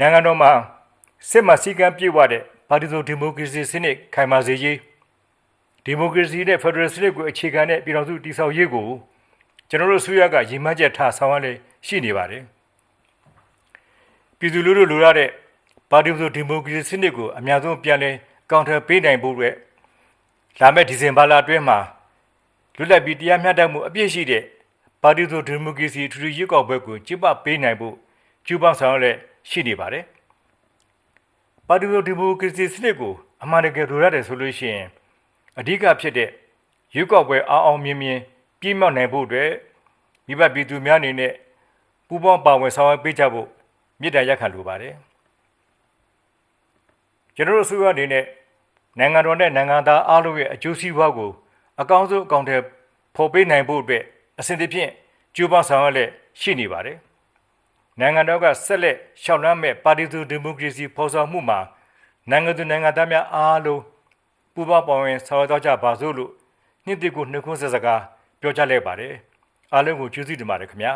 နိုင်ငံတော်မှာစစ်မှစည်းကမ်းပြည့်ဝတဲ့ပါတီစုံဒီမိုကရေစီစနစ်ခိုင်မာစေရေးဒီမိုကရေစီနဲ့ဖက်ဒရယ်စနစ်ကိုအခြေခံတဲ့ပြည်တော်စုတည်ဆောက်ရေးကိုကျွန်တော်တို့ဆွေးရကရည်မှန်းချက်ထားဆောင်ရွက်လေရှိနေပါတယ်ပြည်သူလူထုလိုရတဲ့ပါတီစုံဒီမိုကရေစီစနစ်ကိုအများဆုံးပြန်လဲကောင်ထပေးနိုင်ဖို့အတွက်လာမယ့်ဒီဇင်ဘာလအတွင်းမှာလွတ်လပ်ပြီးတရားမျှတမှုအပြည့်ရှိတဲ့ပါတီစုံဒီမိုကရေစီထူထူရွေးကောက်ပွဲကိုကျင်းပပေးနိုင်ဖို့ကျူးပန်းဆောင်ရွက်လေ ရှိနေပါတယ်ပါတီလိုဒီမိုကရေစီစနစ်ကိုအမှန်တကယ်လိုရတယ်ဆိုလို့ရှိရင်အဓိကဖြစ်တဲ့ရွေးကောက်ပွဲအောင်အောင်မြင်မြင်ပြည့်မြောက်နိုင်ဖို့အတွက်မိဘပြည်သူများအနေနဲ့ပူးပေါင်းပါဝင်ဆောင်ရွက်ပေးကြဖို့မြစ်တာရက်ခံလိုပါတယ်ကျွန်တော်တို့အစိုးရအနေနဲ့နိုင်ငံတော်နဲ့နိုင်ငံသားအားလုံးရဲ့အကျိုးစီးပွားကိုအကောင်းဆုံးအကောင့်ထဲဖော်ပေးနိုင်ဖို့အတွက်အစဉ်တစ်ဖြင့်ကြိုးပမ်းဆောင်ရွက်လက်ရှိနေပါတယ် နိုင်ငံတော်ကဆက်လက်ရှောက်လန်းမဲ့ပါတီစုဒီမိုကရေစီဖော်ဆောင်မှုမှာနိုင်ငံသူနိုင်ငံသားများအားလုံးပူးပေါင်းပါဝင်ဆောင်ရွက်ကြပါစို့လို့နှစ်တကူနှစ်ခွန်းဆက်စကားပြောကြားလိုက်ပါတယ်အားလုံးကိုကျေးဇူးတင်ပါတယ်ခင်ဗျာ